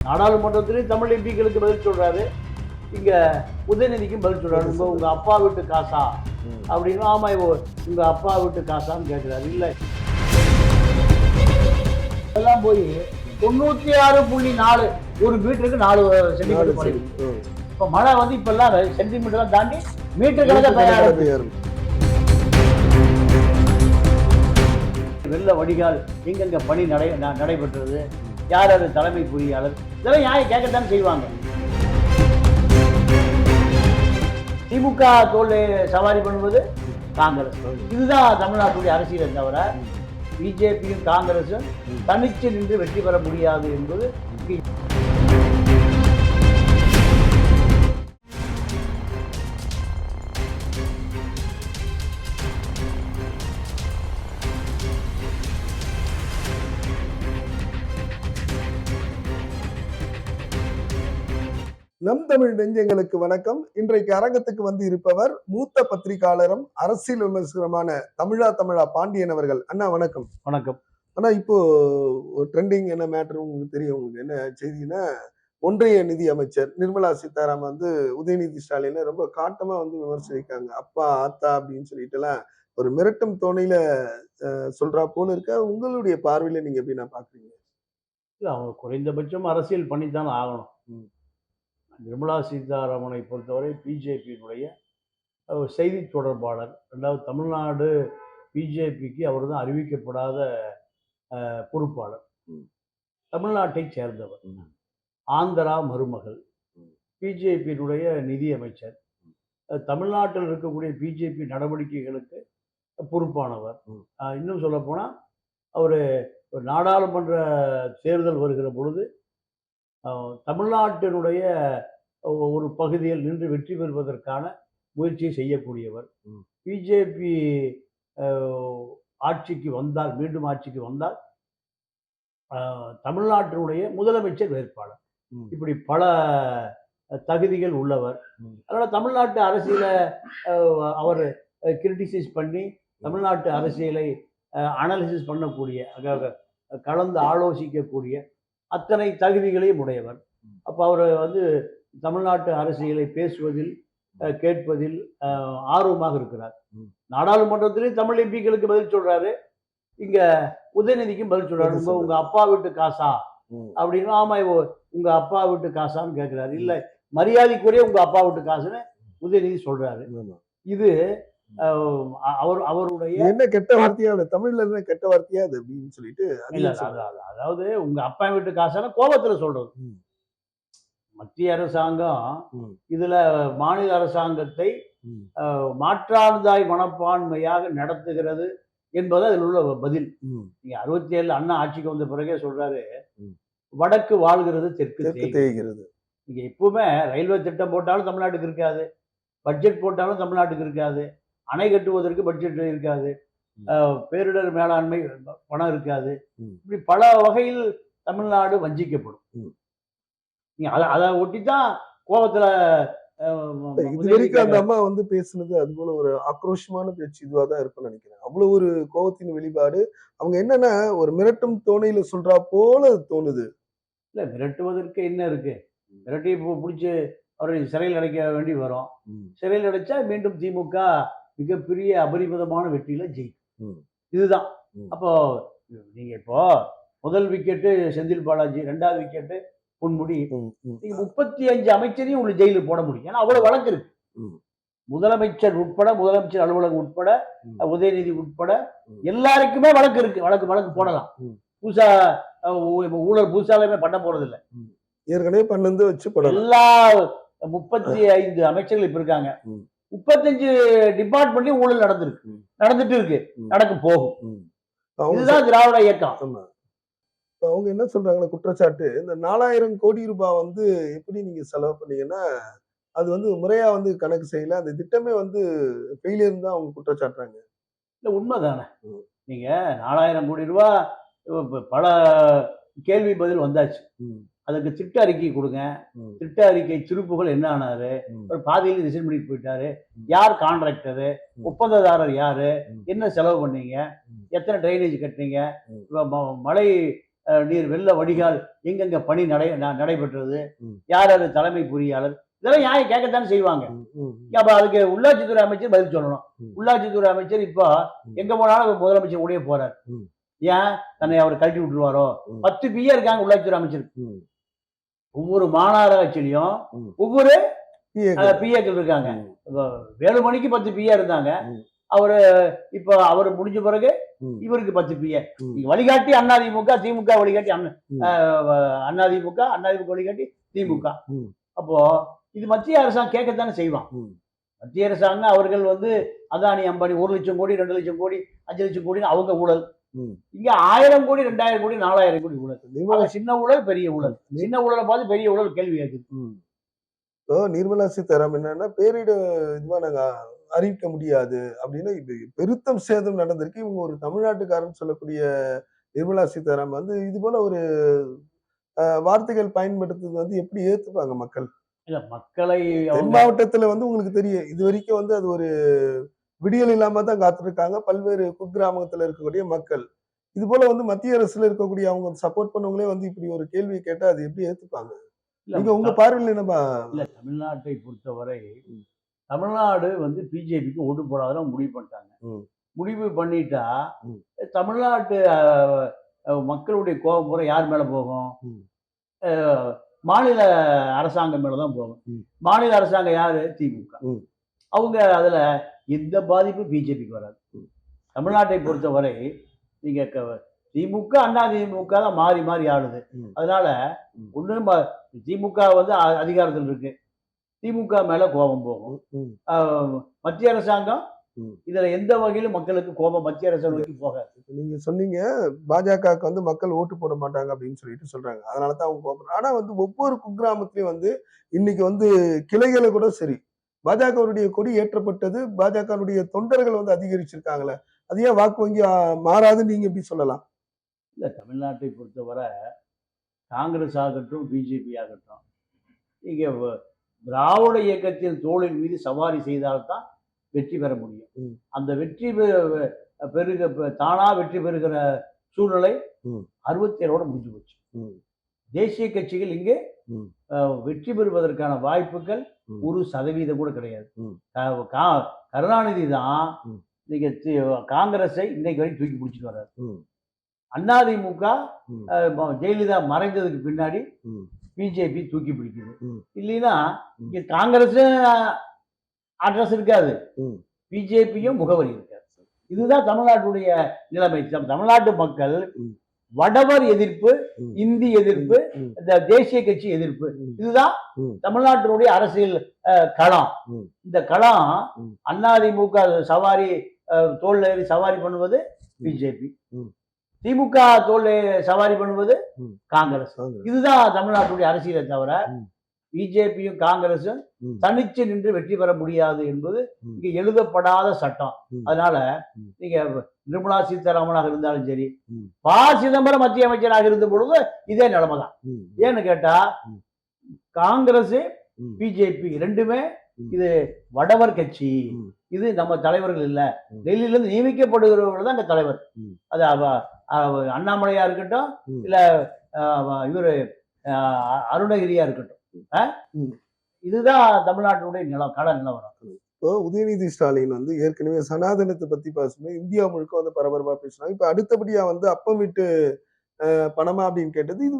நாடாளுமன்றத்திலேயும் தமிழ் எம்பிக்களுக்கு பதில் சொல்றாரு. இங்க உதயநிதிக்கும் பதில் சொல்றாரு. உங்க உங்க அப்பா வீட்டு காசா? அப்படின்னு ஆமா இவ உங்க அப்பா வீட்டு காசான்னு கேட்கிறாரு இல்ல. இதெல்லாம் போய் தொண்ணூத்தி ஆறு புள்ளி நாலு ஒரு மீட்டருக்கு நாலு சென்டிமீட்டர் இப்ப மழை வந்து இப்ப எல்லாம் சென்டிமீட்டர் தாண்டி மீட்டர் கணக்க தயாராக வெள்ள வடிகால் எங்கெங்க பணி நடை நடைபெற்றது? யார் அது தலைமை பொறியாளர்? இதெல்லாம் நியாயம் கேட்கத்தான் செய்வாங்க. திமுக தோல்லை சவாரி பண்ணுவது காங்கிரஸ் இதுதான் தமிழ்நாட்டுடைய அரசியலை தவிர பிஜேபியும் காங்கிரஸும் தனிச்சு நின்று வெற்றி பெற முடியாது என்பது நம் தமிழ் நெஞ்சங்களுக்கு வணக்கம். இன்றைக்கு அரங்கத்துக்கு வந்து இருப்பவர் மூத்த பத்திரிகையாளரும் அரசியல் விமர்சகருமான தமிழா தமிழா பாண்டியன் அவர்கள். அண்ணா வணக்கம். வணக்கம். ஆனா இப்போ ட்ரெண்டிங் என்ன மேட்டர் உங்களுக்கு தெரியும்? உங்களுக்கு என்ன செய்தினா ஒன்றிய நிதி அமைச்சர் நிர்மலா சீதாராமன் வந்து உதயநிதி ஸ்டாலினை ரொம்ப காட்டமா வந்து விமர்சிக்காங்க அப்பா ஆத்தா அப்படின்னு சொல்லிட்டு எல்லாம் ஒரு மிரட்டும் தோணையில சொல்றா போல இருக்க. உங்களுடைய பார்வையில நீங்க எப்படி நான் பாக்குறீங்க? இல்ல, அவங்க குறைந்தபட்சம் அரசியல் பண்ணித்தான் ஆகணும். நிர்மலா சீதாராமனை பொறுத்தவரை பிஜேபியினுடைய செய்தி தொடர்பாளர். ரெண்டாவது தமிழ்நாடு பிஜேபிக்கு அவர் தான் அறிவிக்கப்படாத பொறுப்பாளர். தமிழ்நாட்டை சேர்ந்தவர். ஆந்திரா மருமகள். பிஜேபியினுடைய நிதி அமைச்சர் தமிழ்நாட்டில் இருக்கக்கூடிய பிஜேபி நடவடிக்கைகளுக்கு பொறுப்பானவர். இன்னும் சொல்ல போனால் அவர் நாடாளுமன்ற தேர்தல் வருகிற பொழுது தமிழ்நாட்டினுடைய ஒரு பகுதியில் நின்று வெற்றி பெறுவதற்கான முயற்சியை செய்யக்கூடியவர். பிஜேபி ஆட்சிக்கு வந்தால் மீண்டும் ஆட்சிக்கு வந்தால் தமிழ்நாட்டினுடைய முதலமைச்சர் வேட்பாளர். இப்படி பல தகுதிகள் உள்ளவர். அதனால தமிழ்நாட்டு அரசியலை அவர் கிரிட்டிசைஸ் பண்ணி தமிழ்நாட்டு அரசியலை அனாலிசிஸ் பண்ணக்கூடிய கலந்து ஆலோசிக்கக்கூடிய அத்தனை தகுதிகளையும் உடையவர் அப்போ அவர் வந்து தமிழ்நாட்டு அரசியலை பேசுவதில் கேட்பதில் ஆர்வமாக இருக்கிறார். நாடாளுமன்றத்திலேயும் தமிழ் எம்பிக்களுக்கு பதில் சொல்றாரு இங்க உதயநிதிக்கும் பதில் சொல்றாரு உங்க. அப்பா வீட்டு காசா. அப்படின்னு ஆமா உங்க அப்பா வீட்டு காசான்னு கேட்கிறாரு இல்ல மரியாதைக்குரிய உங்க அப்பா வீட்டு காசுன்னு உதயநிதி சொல்றாரு. இது அவர் அவருடைய என்ன கெட்ட வார்த்தையா தமிழ்ல என்ன கெட்ட வார்த்தையா அது அப்படின்னு சொல்லிட்டு அதாவது உங்க அப்பா வீட்டு காசான கோபத்துல சொல்றது. மத்திய அரசாங்கம். இதுல மாநில அரசாங்கத்தை மாற்றாந்தாய் மனப்பான்மையாக நடத்துகிறது என்பது அதில் உள்ள பதில். நீங்க அறுபத்தி ஏழு அண்ணா ஆட்சிக்கு வந்த பிறகே சொல்றாரு. வடக்கு வாழ்கிறது தெற்கு. தேய்கிறது நீங்க எப்பவுமே ரயில்வே திட்டம் போட்டாலும் தமிழ்நாட்டுக்கு இருக்காது பட்ஜெட் போட்டாலும் தமிழ்நாட்டுக்கு இருக்காது அணை கட்டுவதற்கு பட்ஜெட் இருக்காது. பேரிடர் மேலாண்மை பணம் இருக்காது. இப்படி பல வகையில் தமிழ்நாடு வஞ்சிக்கப்படும். நீங்க அதை அதை ஒட்டித்தான் கோபத்துல அஹ், இது வரைக்கும் அந்த. அம்மா வந்து பேசுனது அது போல ஒரு ஆக்ரோஷமான பேச்சு இதுவா தான் இருக்கும்னு நினைக்கிறேன். அவ்வளவு ஒரு கோபத்தின் வெளிப்பாடு. அவங்க என்னன்னா ஒரு மிரட்டும் தோணையில சொல்றா போல தோணுது. இல்ல மிரட்டுவதற்கு என்ன இருக்கு? மிரட்டி பிடிச்சி அவரை சிறையில் அடைக்க வேண்டி வரும். சிறையில் அடைச்சா மீண்டும் திமுக மிகப்பெரிய அபரிமிதமான வெற்றியில ஜெயிக்கும். இதுதான். அப்போ நீங்க இப்போ முதல் விக்கெட்டு செந்தில் பாலாஜி ரெண்டாவது விக்கெட்டு பொன்முடி. நீங்க முப்பத்தி அஞ்சு அமைச்சரையும் உள்ள ஜெயிலில் போட முடியும் ஏன்னா அவ்வளவு வழக்கு இருக்கு. முதலமைச்சர் உட்பட முதலமைச்சர் அலுவலகம் உட்பட. உதயநிதி உட்பட. எல்லாருக்குமே வழக்கு இருக்கு வழக்கு வழக்கு போடலாம் ஊ- ஊழல் புதுசாலுமே பண்ண போறது இல்ல ஏற்கனவே பண்ணது வச்சு எல்லா முப்பத்தி ஐந்து அமைச்சர்கள் இப்ப இருக்காங்க. முப்பத்தஞ்சு டிபார்ட்மெண்ட்லயும் ஊழல் நடந்திருக்கு. நடந்துட்டு இருக்கு. நடக்க போகும். இதுதான் திராவிட இயக்கம். அவங்க என்ன சொல்றாங்கன்னா குற்றச்சாட்டு. இந்த நாலாயிரம் கோடி ரூபாய் வந்து எப்படி நீங்க செலவு பண்ணீங்கன்னா அது வந்து முறையா வந்து கணக்கு செய்யல. அந்த திட்டமே வந்து ஃபெயிலியர் தான் அவங்க குற்றச்சாட்டுறாங்க. இல்ல உண்மைதானே. ம். நீங்க நாலாயிரம் கோடி ரூபாய் பல கேள்வி பதில் வந்தாச்சு. அதுக்கு திட்ட அறிக்கை கொடுங்க திட்ட அறிக்கை திருப்புகள் என்ன ஆனாரு ஒரு பாதையில் ரிசைன் பண்ணிட்டு போயிட்டாரு. யார் கான்ட்ராக்டரு. ஒப்பந்ததாரர் யாரு. என்ன செலவு பண்ணீங்க. எத்தனை ட்ரைனேஜ் ம- மழை நீர் வெள்ள வடிகால் எங்கெங்க பணி நடை நடைபெற்றது. யார் யார் தலைமை பொறியாளர் இதெல்லாம் நியாயம் கேட்கத்தானே செய்வாங்க அப்ப அதுக்கு உள்ளாட்சித்துறை அமைச்சர் பதில் சொல்லணும். உள்ளாட்சித்துறை அமைச்சர் இப்போ. எங்க போனாலும் முதலமைச்சர் உடைய போறார். ஏன் தன்னை அவர் கழட்டி விட்டுருவாரோ. பத்து பிஏ இருக்காங்க உள்ளாட்சித்துறை அமைச்சர். ஒவ்வொரு மாநகராட்சியிலையும். ஒவ்வொரு பிஏக்கள் இருக்காங்க வேலுமணிக்கு பத்து பிஏ இருந்தாங்க. அவரு இப்போ அவர் முடிஞ்ச பிறகு இவருக்கு பத்து பிஏ. வழிகாட்டி அண்ணாதிமுக திமுக வழிகாட்டி அண்ணா அண்ணாதிமுக அண்ணாதிமுக வழிகாட்டி திமுக. அப்போ இது மத்திய அரசாங்கம் கேட்கத்தானே செய்வான். மத்திய அரசாங்கம் அவர்கள் வந்து அதானி அம்பானி ஒரு லட்சம் கோடி ரெண்டு லட்சம் கோடி அஞ்சு லட்சம் கோடி அவங்க ஊழல். இங்க ஆயிரம் கோடி ரெண்டாயிரம் கோடி நாலாயிரம் கோடி ஊழல். சின்ன ஊழல் பெரிய ஊழல். சின்ன ஊழலை பார்த்து பெரிய ஊழல் கேள்வி கேட்குது. இப்போ நிர்மலா சீதாராமன் என்னன்னா பேரிட இதுவா நாங்க அறிவிக்க முடியாது அப்படின்னு இது பெருத்தம் சேதம் நடந்திருக்கு. இவங்க ஒரு தமிழ்நாட்டுக்காரன் சொல்லக்கூடிய நிர்மலா சீதாராமன் வந்து இது போல ஒரு வார்த்தைகள் பயன்படுத்துறது வந்து எப்படி ஏத்துப்பாங்க மக்கள்? இல்ல மக்களை மாவட்டத்துல வந்து உங்களுக்கு தெரியும். இது வரைக்கும் வந்து அது ஒரு விடியல் இல்லாம தான் காத்திருக்காங்க பல்வேறு குக்கிராமத்துல இருக்கக்கூடிய மக்கள் இது போல வந்து மத்திய அரசுல இருக்கக்கூடிய அவங்க சப்போர்ட் பண்ணவங்களே வந்து இப்படி ஒரு கேள்வியை கேட்டா அது எப்படி ஏத்துப்பாங்க நீங்க உங்க பார்வையில் என்னப்பா இல்ல தமிழ்நாட்டை பொறுத்தவரை. தமிழ்நாடு வந்து பிஜேபிக்கு ஓட்டு போடாதான் முடிவு பண்ணிட்டாங்க. முடிவு பண்ணிட்டா. தமிழ்நாட்டு மக்களுடைய கோபம் பூரா யார் மேல போகும் மாநில அரசாங்கம் மேல தான் போகும். மாநில அரசாங்கம் யாரு திமுக. அவங்க அதுல எந்த பாதிப்பும் பிஜேபிக்கு வராது. தமிழ்நாட்டை பொறுத்தவரை நீங்க க- திமுக அண்ணா திமுக தான் மாறி மாறி ஆளுது ம். அதனால ம். ஒண்ணு திமுக வந்து அதிகாரத்தில் இருக்கு திமுக மேல கோபம் போகும் மத்திய அரசாங்கம். இதுல எந்த வகையிலும் மக்களுக்கு கோபம் மத்திய அரசாங்கம் போகாது நீங்க சொன்னீங்க பாஜகவுக்கு வந்து மக்கள் ஓட்டு போட மாட்டாங்க அப்படின்னு சொல்லிட்டு சொல்றாங்க அதனால தான் அவங்க கோபம் ஆனா வந்து ஒவ்வொரு குக்கிராமத்திலயும் வந்து இன்னைக்கு வந்து கிளைகளை கூட சரி பாஜகவுடைய கொடி ஏற்றப்பட்டது பாஜகவுடைய தொண்டர்கள் வந்து அதிகரிச்சிருக்காங்களே அது ஏன் வாக்கு வங்கி மாறாதுன்னு நீங்க எப்படி சொல்லலாம் இல்ல தமிழ்நாட்டை பொறுத்தவரை காங்கிரஸ் ஆகட்டும் பிஜேபி ஆகட்டும் நீங்க வ- திராவிட இயக்கத்தின் தோளின் மீது சவாரி செய்தால்தான் வெற்றி பெற முடியும். அந்த வெற்றி பெருக தானா வெற்றி பெறுகிற சூழ்நிலை ம். அறுபத்தேழோட முடிஞ்சு போச்சு. தேசிய கட்சிகள் இங்கே வெற்றி பெறுவதற்கான வாய்ப்புகள். ஒரு சதவீதம் கூட கிடையாது கருணாநிதி தான் தி- காங்கிரஸை இன்னைக்கு வரைக்கும் தூக்கி பிடிச்சிட்டு வர்றாரு. அதிமுக ஜெயலலிதா மறைந்ததுக்கு பின்னாடி. பிஜேபி தூக்கி பிடிக்குது. இல்லைன்னா. இங்க காங்கிரஸ் அட்ரஸ் இருக்காது. பிஜேபியும் முகவரி இருக்காது இதுதான் தமிழ்நாட்டுடைய நிலைமை தம்- தமிழ்நாட்டு மக்கள். வடவர் எதிர்ப்பு. இந்தி எதிர்ப்பு. இந்த தேசிய கட்சி எதிர்ப்பு. இதுதான். தமிழ்நாட்டினுடைய அரசியல் களம். இந்த களம். அதிமுக சவாரி ஏறி சவாரி பண்ணுவது பிஜேபி. திமுக தோல்ல சவாரி பண்ணுவது. காங்கிரஸ். இதுதான் தமிழ்நாட்டுடைய அரசியலை தவிர. பிஜேபியும் காங்கிரஸும். தனிச்சு நின்று வெற்றி பெற முடியாது என்பது. இங்க எழுதப்படாத சட்டம். அதனால. நீங்க நிர்மலா சீதாராமனாக இருந்தாலும் சரி. ப சிதம்பரம் மத்திய அமைச்சராக இருந்த பொழுது இதே நிலைமை தான். ஏன்னு கேட்டா. காங்கிரஸ். பிஜேபி ரெண்டுமே. இது வடவர் கட்சி. இது நம்ம தலைவர்கள் இல்ல ம். டெல்லியில இருந்து நியமிக்கப்படுகிறவர்கள் தான் இந்த தலைவர். அது அண்ணாமலையா இருக்கட்டும். இல்ல இவரு அருணகிரியா இருக்கட்டும். இதுதான் தமிழ்நாட்டினுடைய நிலம் கள நிலவரம். இப்போ உதயநிதி ஸ்டாலின் வந்து ஏற்கனவே சனாதனத்தை பத்தி பேசும்போது இந்தியா முழுக்க வந்து பரபரப்பா பேசினாங்க. இப்ப அடுத்தபடியா வந்து அப்பம் விட்டு பணமா அப்படின்னு கேட்டது இது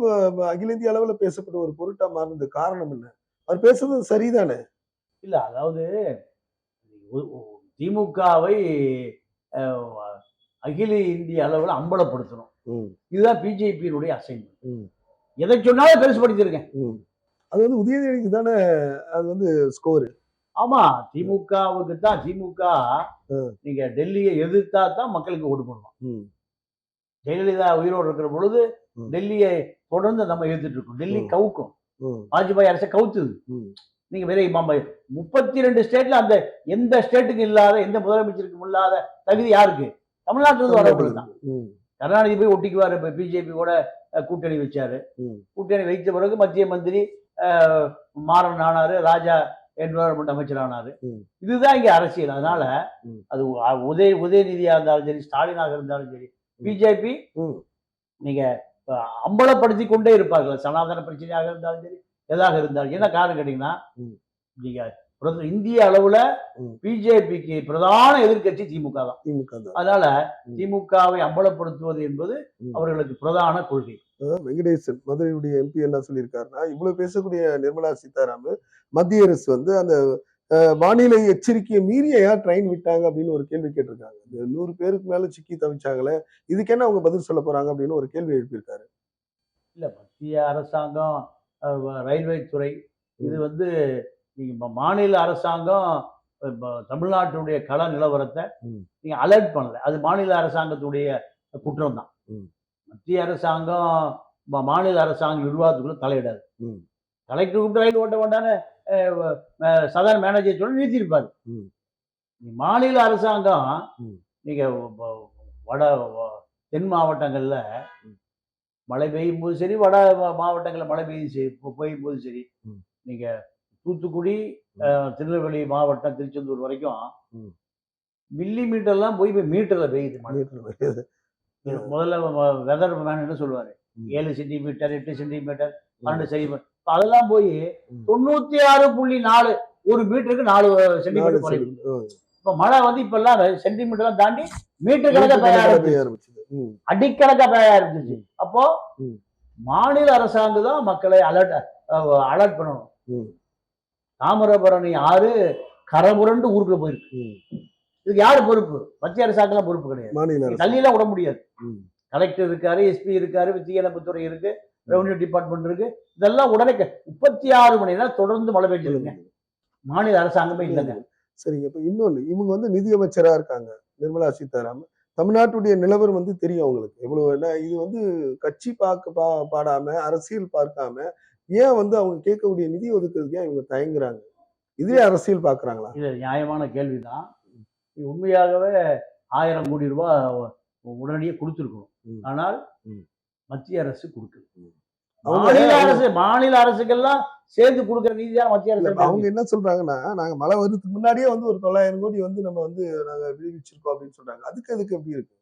அகில இந்திய அளவுல பேசப்பட்ட ஒரு பொருட்டா மாறினது காரணம் என்ன? அவர் பேசுறது சரிதானே? இல்ல அதாவது திமுகவை அகில இந்திய அளவில் அம்பலப்படுத்தணும். இதுதான் பிஜேபியினுடைய அசைன்மெண்ட். எதை சொன்னாலும் பெருசுபடுத்தியிருக்கேன். அது வந்து உதயநிதிக்கு தானே அது வந்து ஸ்கோர் ஆமா திமுகவுக்கு தான் திமுக. நீங்க டெல்லியை எதிர்த்தா தான் மக்களுக்கு ஓட்டு போடுவான் ம், ஜெயலலிதா உயிரோடு இருக்கிற பொழுது. டெல்லியை தொடர்ந்து நம்ம எதிர்த்துட்டு இருக்கோம். டெல்லி. கவுக்கும். வாஜ்பாய் அரசை கவுத்துது. நீங்க வேற முப்பத்தி ரெண்டு ஸ்டேட்ல அந்த எந்த ஸ்டேட்டுக்கு இல்லாத எந்த முதலமைச்சருக்கும் இல்லாத தகுதி யாருக்கு? தமிழ்நாட்டில இருந்து வரவங்களுக்கு தான். கருணாநிதி போய் ஒட்டிக்குவாரு இப்ப பிஜேபி கூட கூட்டணி வச்சாரு. கூட்டணி வைத்த பிறகு மத்திய மந்திரி மாறன் ஆனாரு ராஜா என்வரன்மெண்ட் அமைச்சர் ஆனாரு. இதுதான் இங்க அரசியல் அதனால. அது உதய உதயநிதியா இருந்தாலும் சரி ஸ்டாலினாக இருந்தாலும் சரி பிஜேபி. நீங்க அம்பலப்படுத்தி கொண்டே இருப்பார்கள் சனாதன பிரச்சனையாக இருந்தாலும் சரி எதாக இருந்தாலும் என்ன காரணம் கேட்டீங்கன்னா. நீங்க இந்திய அளவுல. பிஜேபிக்கு பிரதான எதிர்க்கட்சி திமுக தான் திமுக அதனால. திமுகவை அம்பலப்படுத்துவது என்பது. அவர்களுக்கு பிரதான கொள்கை வெங்கடேசன் மதுரையுடைய எம்பி என்ன சொல்லியிருக்காருன்னா இவ்வளவு பேசக்கூடிய நிர்மலா சீதாராமன் மத்திய அரசு வந்து அந்த வானிலை எச்சரிக்கையை மீறிய ஏன் ட்ரெயின் விட்டாங்க அப்படின்னு ஒரு கேள்வி கேட்டிருக்காங்க. இந்த நூறு பேருக்கு மேல சிக்கி தவிச்சாங்களே இதுக்கு என்ன அவங்க பதில் சொல்ல போறாங்க அப்படின்னு ஒரு கேள்வி எழுப்பியிருக்காரு. இல்ல மத்திய அரசாங்கம் ரயில்வே துறை இது வந்து நீங்க மாநில அரசாங்கம் தமிழ்நாட்டுடைய கள நிலவரத்தை. நீங்க அலர்ட் பண்ணல. அது மாநில அரசாங்கத்துடைய குற்றம் தான். மத்திய அரசாங்கம் மாநில அரசாங்க நிர்வாகத்துக்குள்ள தலையிடாது. கலெக்டர் கூப்பிட்டு ரயில் ஓட்ட வேண்டான்னு சாதாரண மேனேஜர் சொல்லி நிறுத்தியிருப்பாரு மாநில அரசாங்கம். நீங்க வட தென் மாவட்டங்கள்ல. மழை பெய்யும் போது சரி வட மாவட்டங்கள்ல மழை பெய்யும் சரி பெய்யும் போது சரி. நீங்க தூத்துக்குடி திருநெல்வேலி மாவட்டம் திருச்செந்தூர் வரைக்கும். மில்லி மீட்டர்லாம் போய் போய் மீட்டர்ல பெய்யுது மழை. முதல்ல வெதர் மேன் என்ன சொல்லுவாரு. ஏழு சென்டிமீட்டர் எட்டு சென்டிமீட்டர். பன்னெண்டு சென்டிமீட்டர் அதெல்லாம் போய். தொண்ணூத்தி ஆறு புள்ளி நாலு ஒரு மீட்டருக்கு நாலு சென்டிமீட்டர் ஓ, இப்ப மழை வந்து இப்ப எல்லாம் சென்டிமீட்டர்லாம் தாண்டி மீட்டர் கணக்கா ம், அடிக்கணக்கா பெய்ய ஆரம்பிச்சிச்சு அப்போ. மாநில அரசாங்கம் தான் மக்களை அலர்ட் அலர்ட் பண்ணணும். தாமிரபரணி ஆறு கரபுரண்டு ஊருக்குள்ள போயிருக்கு. இதுக்கு யாரு பொறுப்பு? மத்திய அரசாங்கம் பொறுப்பு கிடையாது. தள்ளியெல்லாம் விட முடியாது. கலெக்டர் இருக்காரு எஸ்பி இருக்காரு தீயணைப்புத்துறை இருக்கு ரெவன்யூ டிபார்ட்மெண்ட் இருக்கு. இதெல்லாம் உடனே முப்பத்தி ஆறு மணி நேரம் தொடர்ந்து மழை பெய்ஞ்சிருங்க மாநில அரசாங்கமே இல்லைங்க. சரிங்க. இப்ப இன்னொன்னு இவங்க வந்து நிதியமைச்சரா இருக்காங்க நிர்மலா சீதாராமன். தமிழ்நாட்டுடைய நிலவரம் வந்து தெரியும் அவங்களுக்கு. எவ்வளவு என்ன இது வந்து கட்சி பார்க்க பா பாடாம அரசியல் பார்க்காம ஏன் வந்து அவங்க கேட்கக்கூடிய நிதி ஒதுக்குறதுக்கு ஏன் இவங்க தயங்குறாங்க? இதுவே அரசியல் பாக்குறாங்களா? இது நியாயமான கேள்விதான். இது உண்மையாகவே ஆயிரம் கோடி ரூபாய் உடனடியே கொடுத்துருக்கணும். ஆனால். மத்திய அரசு கொடுக்கல மாநில அரசு மாநில அரசுக்கெல்லாம் சேர்ந்து கொடுக்குற நீதி தான் மத்திய அரசு அவங்க என்ன சொல்றாங்கன்னா நாங்க மழை வர்றதுக்கு முன்னாடியே வந்து ஒரு தொள்ளாயிரம் கோடி வந்து நம்ம வந்து நாங்க விடுவிச்சிருக்கோம் அப்படின்னு சொல்றாங்க அதுக்கு அதுக்கு எப்படி இருக்கு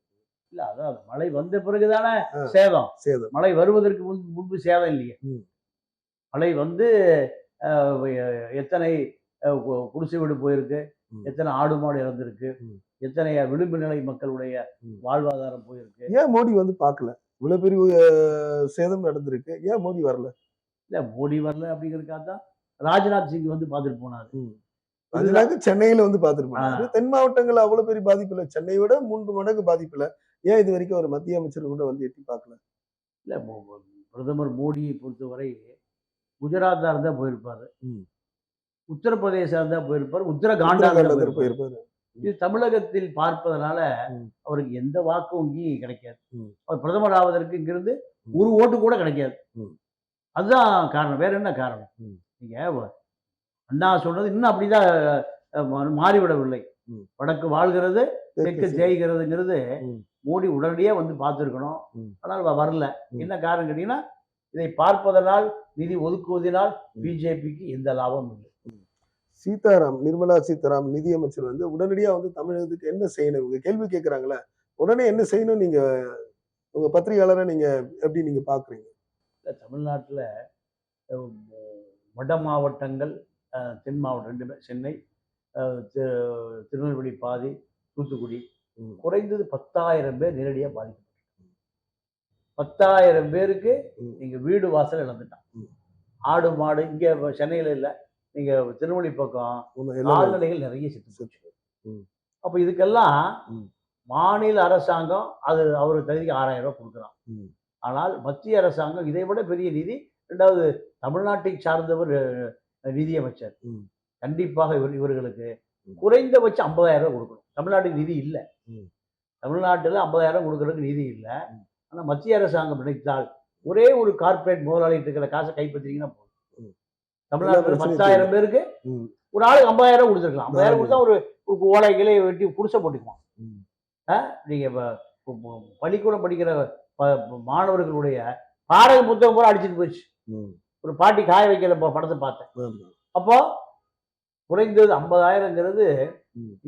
இல்ல அதான் அது மழை வந்த பிறகுதானே. சேதம் சேதம் மழை வருவதற்கு முன்பு முன்பு சேதம் இல்லையே. மழை வந்து எத்தனை குடிசை வீடு போயிருக்கு. எத்தனை ஆடு மாடு இறந்திருக்கு. எத்தனை விளிம்பு நிலை மக்களுடைய. வாழ்வாதாரம் போயிருக்கு. ஏன் மோடி வந்து பார்க்கல? இவ்வளவு பெரிய சேதம் நடந்திருக்கு. ஏன் மோடி வரல? இல்ல மோடி வரல அப்படிங்கிறதுக்காக தான் ராஜ்நாத் சிங் வந்து பார்த்துட்டு போனாரு. அதனால சென்னையில வந்து பார்த்திருப்பாங்க ஆ. தென் மாவட்டங்கள் அவ்வளவு பெரிய பாதிப்பு இல்ல. சென்னையை விட மூன்று மடங்கு பாதிப்பு இல்ல. ஏன் இது வரைக்கும் ஒரு மத்திய அமைச்சர் கூட வந்து எட்டி பார்க்கல? இல்ல பிரதமர் மோடியை பொறுத்தவரை குஜராத்தா இருந்தா போயிருப்பாரு. உத்தரப்பிரதேசா இருந்தா போயிருப்பாரு உத்தரகாண்டா இருந்தா உத்தரகாண்டத்தில் போயிருப்பாரு இது தமிழகத்தில் பார்ப்பதனால. அவருக்கு எந்த வாக்கும் இங்கேயும் கிடைக்காது. அவர் பிரதமர் ஆவதற்கு இங்கிருந்து. ஒரு ஓட்டு கூட கிடைக்காது. அதுதான் காரணம் வேற என்ன காரணம். நீங்க அண்ணா சொல்றது இன்னும் அப்படிதான் மாறிவிடவில்லை. வடக்கு வாழ்கிறது தெற்கு. ஜெயிக்கிறதுங்கிறது. மோடி உடனடியே வந்து பார்த்துருக்கணும். ஆனால் வரல. என்ன காரணம் கேட்டீங்கன்னா இதை பார்ப்பதனால் நிதி ஒதுக்குவதனால். பிஜேபிக்கு எந்த லாபமும் இல்லை சீதாராம் நிர்மலா சீதாராம் நிதியமைச்சர் வந்து உடனடியா வந்து தமிழகத்துக்கு என்ன செய்யணும் இவங்க கேள்வி கேட்கறாங்களே உடனே என்ன செய்யணும் நீங்க உங்க பத்திரிகையாளரை நீங்க எப்படி நீங்க பாக்குறீங்க இல்ல, தமிழ்நாட்டுல வட மாவட்டங்கள் தென் மாவட்டம் ரெண்டுமே சென்னை திருநெல்வேலி பாதி தூத்துக்குடி. குறைந்தது பத்தாயிரம் பேர் நேரடியாக பாதிக்கப்பட்டாங்க பத்தாயிரம் பேருக்கு ம். நீங்க வீடு வாசல் இழந்துட்டான். ஆடு மாடு இங்க சென்னையில இல்ல நீங்க திருநெல்வேலி பக்கம் கால்நடைகள் நிறைய செத்து போச்சு. அப்ப இதுக்கெல்லாம். மாநில அரசாங்கம் அது அவர் தகுதிக்கு ஆறாயிரம் ரூபாய் கொடுக்குறான். ஆனால் மத்திய அரசாங்கம் இதை விட பெரிய நிதி ரெண்டாவது தமிழ்நாட்டை சார்ந்தவர் நிதியமைச்சர். கண்டிப்பாக இவர் இவர்களுக்கு. குறைந்தபட்சம் ஐம்பதாயிரம் ரூபாய் கொடுக்கணும் தமிழ்நாட்டுக்கு நிதி இல்லை. தமிழ்நாட்டில் ஐம்பதாயிரம் கொடுக்கறதுக்கு நிதி இல்லை ம். ஆனா மத்திய அரசாங்கம் நினைத்தால் ஒரே ஒரு கார்ப்பரேட் முதலாளிட்டு இருக்கிற காசை கைப்பற்றிங்கன்னா போதும். தமிழ்நாட்டில் பத்தாயிரம் பேருக்கு. ஒரு ஆளுக்கு ஐம்பதாயிரம் கொடுத்துருக்கலாம் ஐம்பதாயிரம். கொடுத்தா ஒரு ஒரு ஓலை கிளையை வெட்டி குடிசை போட்டுக்குவான் ம். நீங்க ப- ப- ப- பள்ளிக்கூடம் படிக்கிற மாணவர்களுடைய பாடக புத்தகம் பூரா அடிச்சுட்டு போயிடுச்சு. ஒரு பாட்டி காய வைக்கிற ப- படத்தை பார்த்தேன். அப்போ குறைந்தது ஐம்பதாயிரங்கிறது.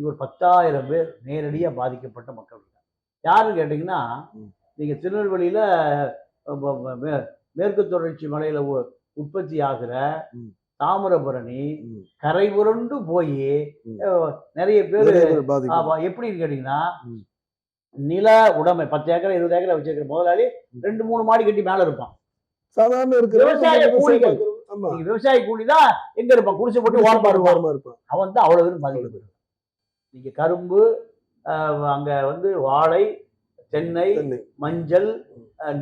ஒரு பத்தாயிரம் பேர் நேரடியாக பாதிக்கப்பட்ட மக்கள் யாருன்னு கேட்டிங்கன்னா. நீங்க திருநெல்வேலியில மேற்கு தொடர்ச்சி மலையில உற்பத்தி ஆகிற. தாமிரபரணி. கரை புரண்டு போய். நிறைய பேர் எப்படின்னு கேட்டீங்கன்னா. நில உடைமை பத்து ஏக்கர் இருபது ஏக்கர் வச்சிருக்கிற முதலாளி ரெண்டு மூணு மாடி கட்டி மேல இருப்பான் சாதாரண இருக்கிற விவசாய கூலிகள். விவசாயி கூலி தான் எங்க இருப்பான் குடிசை போட்டு ஓரமா இருப்பான் அவன் தான் அவ்வளவு பாதிக்கப்படுறான் நீங்க கரும்பு அங்க வந்து வாழை தென்னை. மஞ்சள்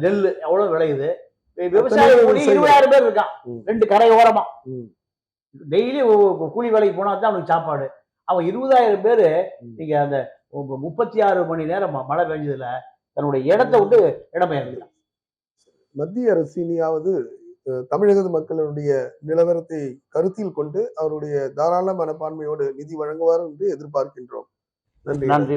நெல் எவ்வளவு விளையுது விவசாய கூலி. இருபதாயிரம் பேர் இருக்கான். ரெண்டு கரை ஓரமா. டெய்லி கூலி வேலைக்கு போனா தான் அவனுக்கு சாப்பாடு அவன் இருபதாயிரம் பேரு. நீங்க அந்த முப்பத்தி ஆறு மணி நேரம் மழை பெஞ்சதுல தன்னுடைய இடத்த விட்டு இடம்பெயர்ந்தான் மத்திய அரசு இனியாவது அஹ், தமிழக மக்களுடைய நிலவரத்தை கருத்தில் கொண்டு அவருடைய தாராள மனப்பான்மையோடு நிதி வழங்குவார் என்று எதிர்பார்க்கின்றோம் நன்றி நன்றி